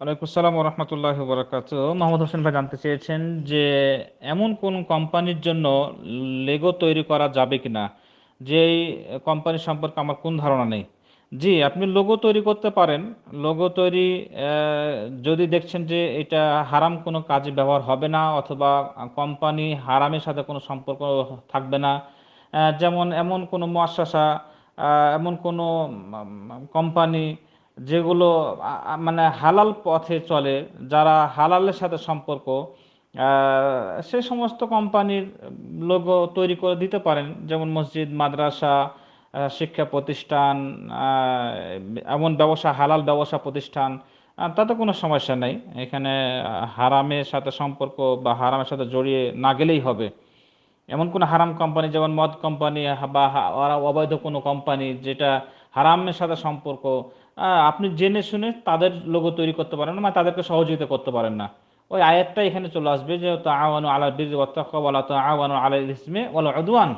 ওয়ালাইকুম আসসালাম রহমতুল্লাহ বরকাত। মোহাম্মদ হোসেন ভাই জানতে চেয়েছেন যে এমন কোন কোম্পানির জন্য লেগো তৈরি করা যাবে কিনা? যেই কোম্পানি সম্পর্কে আমার কোন ধারণা নেই। জি আপনি লোগো তৈরি করতে পারেন। লোগো তৈরি যদি দেখছেন যে এটা হারাম কোনো কাজে ব্যবহার হবে না অথবা কোম্পানি হারামের সাথে কোনো সম্পর্ক থাকবে না যেমন এমন কোনো আহ, এমন কোনো কোম্পানি যেগুলো মানে হালাল পথে চলে, যারা হালালের সাথে সম্পর্ক সে সমস্ত কোম্পানির লোগো তৈরি করে দিতে পারেন। যেমন মসজিদ, মাদ্রাসা শিক্ষা প্রতিষ্ঠান এমন ব্যবসা, হালাল ব্যবসা প্রতিষ্ঠান তাতে কোনো সমস্যা নেই। এখানে হারামের সাথে সম্পর্ক বা হারামের সাথে জড়িয়ে না গেলেই হবে। এমন কোনো হারাম কোম্পানি, যেমন মদ কোম্পানি বা অবৈধ কোনো কোম্পানি, যেটা হারামের সাথে সম্পর্ক আপনি জেনে শুনে তাদের লোগো তৈরি করতে পারেন না মানে তাদেরকে সহযোগিতা করতে পারেন না। ওই আয়াতটা এখানে চলে আসবে যে আওয়ানু ওয়াত তাকওয়া ওয়ালা তাআওয়ানু আলাল ইসমি ওয়াল উদওয়ান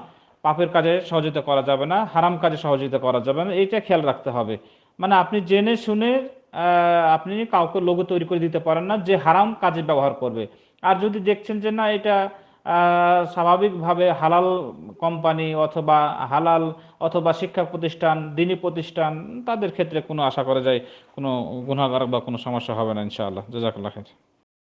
পাপের কাজে সহযোগিতা করা যাবে না, হারাম কাজে সহযোগিতা করা যাবে না, এইটা খেয়াল রাখতে হবে। মানে আপনি জেনে শুনে আপনি কাউকে লোগো তৈরি করে দিতে পারেন না যে হারাম কাজে ব্যবহার করবে। আর যদি দেখছেন যে না, এটা স্বাভাবিকভাবে হালাল কোম্পানি অথবা হালাল অথবা শিক্ষা প্রতিষ্ঠান, দিনী প্রতিষ্ঠান, তাদের ক্ষেত্রে কোনো আশা করা যায় কোনো গুণাগার বা কোনো সমস্যা হবে না, ইনশাআল্লাহ। জাজাকাল্লাহ খাইর।